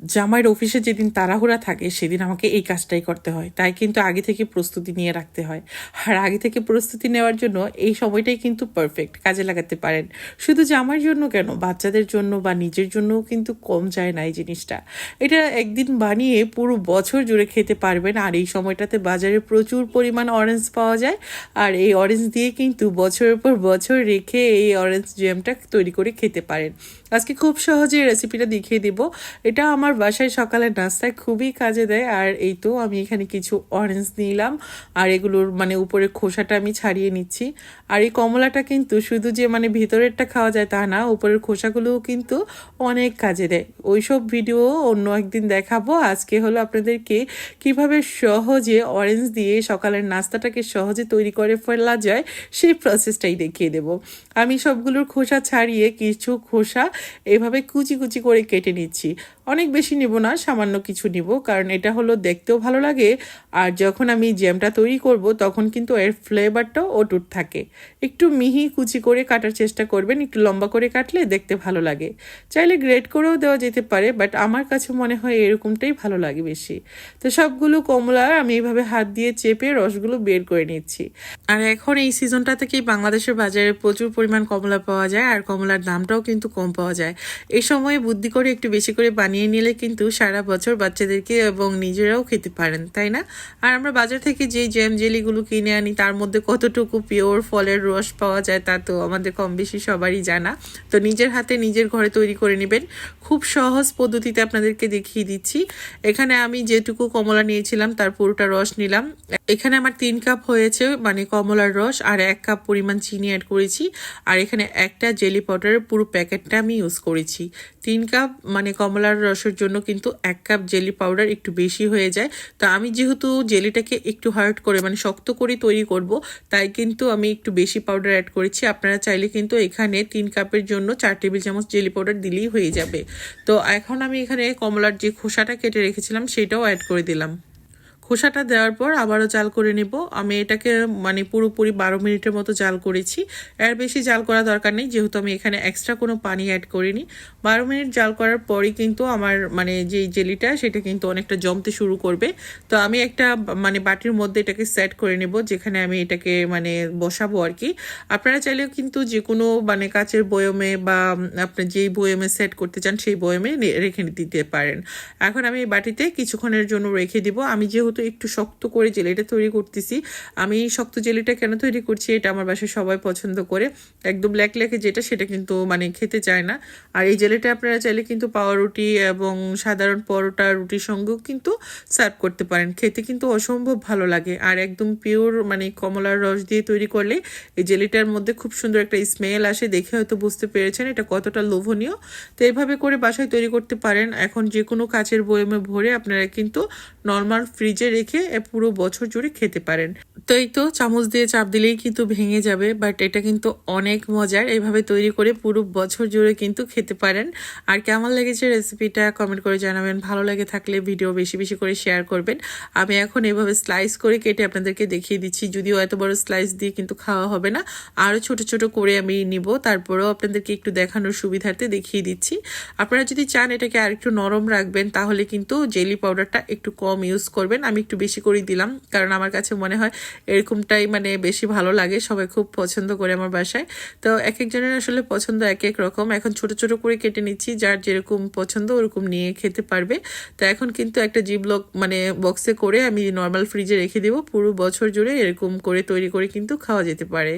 জামাইয়ের অফিসে যেদিন তাড়াহুড়া থাকে, সেদিন আমাকে এই কাজটাই করতে হয়। তাই কিন্তু আগে থেকে প্রস্তুতি নিয়ে রাখতে হয়। আর আগে থেকে প্রস্তুতি নেওয়ার জন্য এই সময়টাই কিন্তু পারফেক্ট কাজে লাগাতে পারেন। শুধু জামাইয়ের জন্য কেন? বাচ্চাদের জন্য বা নিজের জন্যও কিন্তু কম যায় না এই জিনিসটা। এটা একদিন বানিয়ে পুরো বছর জুড়ে খেতে পারবেন। আর এই সময়টাতে বাজারে প্রচুর পরিমাণ অরেঞ্জ পাওয়া যায়। আর এই অরেঞ্জ দিয়ে কিন্তু বছরের পর বছর রেখে এই অরেঞ্জ জ্যামটা তৈরি করে খেতে পারেন। আজকে খুব সহজে রেসিপিটা দেখিয়ে দিব। এটা আমার বাসায় সকালের নাস্তায় খুবই কাজে দেয়। আর এই তো আমি এখানে কিছু অরেঞ্জ নিলাম। আর এগুলোর মানে উপরের খোসাটা আমি ছাড়িয়ে নিচ্ছি। আর এই কমলাটা কিন্তু শুধু যে মানে ভিতরেরটা খাওয়া যায় তা না, উপরের খোসাগুলোও কিন্তু অনেক কাজে দেয়। ওইসব ভিডিও অন্য একদিন দেখাবো। আজকে হলো আপনাদেরকে কীভাবে সহজে অরেঞ্জ দিয়ে সকালের নাস্তাটাকে সহজে তৈরি করে ফেলা যায়, সেই প্রসেসটাই দেখিয়ে দেব। আমি সবগুলোর খোসা ছাড়িয়ে কিছু খোসা এভাবে কুচি কুচি করে কেটে নিচ্ছি। অনেক বেশি নিব না, সামান্য কিছু নিব, কারণ এটা হলো দেখতেও ভালো লাগে। আর যখন আমি জ্যামটা তৈরি করব, তখন কিন্তু এর ফ্লেভারটাও অটুট থাকে। একটু মিহি কুচি করে কাটার চেষ্টা করবেন, একটু লম্বা করে কাটলে দেখতে ভালো লাগে। চাইলে গ্রেড করেও দেওয়া যেতে পারে বাট আমার কাছে মনে হয় এরকমটাই ভালো লাগে বেশি। তো সবগুলো কমলা আমি এইভাবে হাত দিয়ে চেপে রসগুলো বের করে নিচ্ছি। আর এখন এই সিজনটা থেকেই বাংলাদেশের বাজারে প্রচুর পরিমাণ কমলা পাওয়া যায়, আর কমলার দামটাও কিন্তু কম পাওয়া যায়। এই সময়ে বুদ্ধি করে একটু বেশি করে বানিয়ে নিলে কিন্তু সারা বছর বাচ্চাদেরকে এবং নিজেরাও খেতে পারেন, তাই না? আর আমরা বাজার থেকে যে জ্যাম জেলিগুলো কিনে আনি, তার মধ্যে কতটুকু পিওর ফলের রস পাওয়া যায় তা তো আমাদের কম বেশি সবারই জানা। তো নিজের হাতে নিজের ঘরে তৈরি করে নেবেন। খুব সহজ পদ্ধতিতে আপনাদেরকে দেখিয়ে দিচ্ছি। এখানে আমি যেটুকু কমলা নিয়েছিলাম, তার পুরোটা রস নিলাম। এখানে আমার তিন কাপ হয়েছে মানে কমলার রস, আর এক কাপ পরিমাণ চিনি অ্যাড করেছি। আর এখানে একটা জেলি পাউডারের পুরো প্যাকেটটা আমি ইউজ করেছি। তিন কাপ মানে কমলার রসের জন্য কিন্তু এক কাপ জেলি পাউডার একটু বেশি হয়ে যায়। তো আমি যেহেতু জেলিটাকে একটু হার্ড করে মানে শক্ত করে তৈরি করব, তাই কিন্তু আমি একটু বেশি পাউডার অ্যাড করেছি। আপনারা চাইলে কিন্তু এখানে তিন কাপের জন্য চার টেবিল চামচ জেলি পাউডার দিলেই হয়ে যাবে। তো এখন আমি এখানে কমলার যে খোসাটা কেটে রেখেছিলাম, সেটাও অ্যাড করে দিলাম। খোসাটা দেওয়ার পর আবারও জাল করে নেব। আমি এটাকে মানে পুরোপুরি বারো মিনিটের মতো জাল করেছি। এর বেশি জাল করা দরকার নেই, যেহেতু আমি এখানে এক্সট্রা কোনো পানি অ্যাড করিনি। বারো মিনিট জাল করার পরই কিন্তু আমার মানে যে জেলিটা, সেটা কিন্তু অনেকটা জমতে শুরু করবে। তো আমি একটা মানে বাটির মধ্যে এটাকে সেট করে নেব, যেখানে আমি এটাকে মানে বসাবো আর কি আপনারা চাইলেও কিন্তু যে কোনো মানে কাচের বয়মে বা আপনি যেই বয়মে সেট করতে চান, সেই বয়মে রেখে দিতে পারেন। এখন আমি এই বাটিতে কিছুক্ষণের জন্য রেখে দিব। আমি যেহেতু একটু শক্ত করে জেলিটা তৈরি করতেছি। আমি শক্ত জেলিটা কেন তৈরি করছি এটা আমার বাসায় সবাই পছন্দ করে। একদম ব্ল্যাক লেকে যেটা, সেটা কিন্তু মানে খেতে চায় না। আর এই জেলিটা আপনারা চাইলে কিন্তু পাউরুটি এবং সাধারণ পরোটা রুটির সঙ্গেও কিন্তু সার্ভ করতে পারেন। খেতে কিন্তু অসম্ভব ভালো লাগে। আর একদম পিওর মানে কমলার রস দিয়ে তৈরি করলে এই জেলিটার মধ্যে খুব সুন্দর একটা স্মেল আসে। দেখে হয়তো বুঝতে পেরেছেন এটা কতটা লোভনীয়। তো এইভাবে করে বাসায় তৈরি করতে পারেন। এখন যে কোনো কাচের বয়মে ভরে আপনারা কিন্তু নর্মাল ফ্রিজে রেখে পুরো বছর জুড়ে খেতে পারেন। তো এই তো চামচ দিয়ে চাপ দিলেই কিন্তু ভেঙে যাবে বাট এটা কিন্তু অনেক মজার। এভাবে তৈরি করে পুরো বছর জুড়ে কিন্তু খেতে পারেন। আর কেমন লেগেছে রেসিপিটা কমেন্ট করে জানাবেন। ভালো লাগে থাকলে ভিডিও বেশি বেশি করে শেয়ার করবেন। আমি এখন এভাবে স্লাইস করে কেটে আপনাদেরকে দেখিয়ে দিচ্ছি। যদিও এত বড় স্লাইস দিয়ে কিন্তু খাওয়া হবে না আরও ছোট ছোট করে আমি নিব। তারপরেও আপনাদেরকে একটু দেখানোর সুবিধার্থে দেখিয়ে দিচ্ছি। আপনারা যদি চান এটাকে আর একটু নরম রাখবেন, তাহলে কিন্তু জেলি পাউডারটা একটু কম ইউজ করবেন। আমি একটু বেশি করেই দিলাম। কারণ আমার কাছে মনে হয় এরকমটাই মানে বেশি ভালো লাগে, সবাই খুব পছন্দ করে আমার বাসায়। তো এক একজনের আসলে পছন্দ এক এক রকম। এখন ছোট ছোট করে কেটে নিচ্ছি, যার যেরকম পছন্দ ওরকম নিয়ে খেতে পারবে। তো এখন কিন্তু একটা জিবলক মানে বক্সে করে আমি নর্মাল ফ্রিজে রেখে দেবো। পুরো বছর জুড়ে এরকম করে তৈরি করে কিন্তু খাওয়া যেতে পারে।